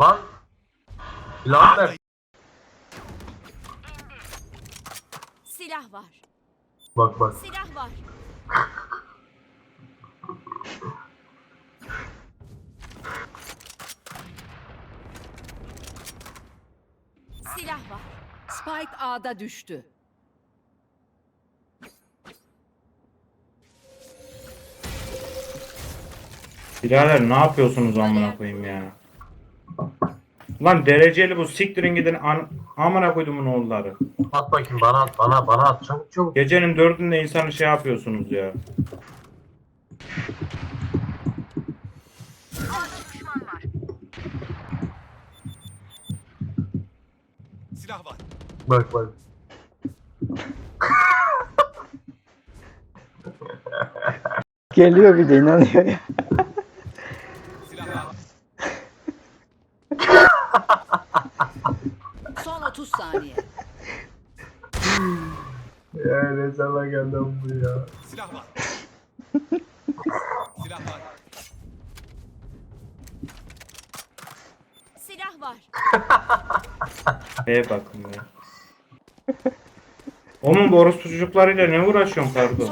Lan. Lan ver. Silah var. Bak bak. Silah var. Silah var. Spike A'da düştü. Birader ne yapıyorsunuz amına koyayım ya? Lan dereceli bu siktirin gidin an amına koydumun oğulları. At bakayım bana at bana bana at çabuk çabuk. Gecenin dördünde insanı şey yapıyorsunuz ya. Silah var. Bak bak. Geliyor bir de inanıyor ya. Son 30 saniye. Ya ne zaman geldim bu ya. Silah var. Silah var. Silah var. B'ye bakın ya. Onun bu orospu çocuklarıyla ne uğraşıyorsun pardon?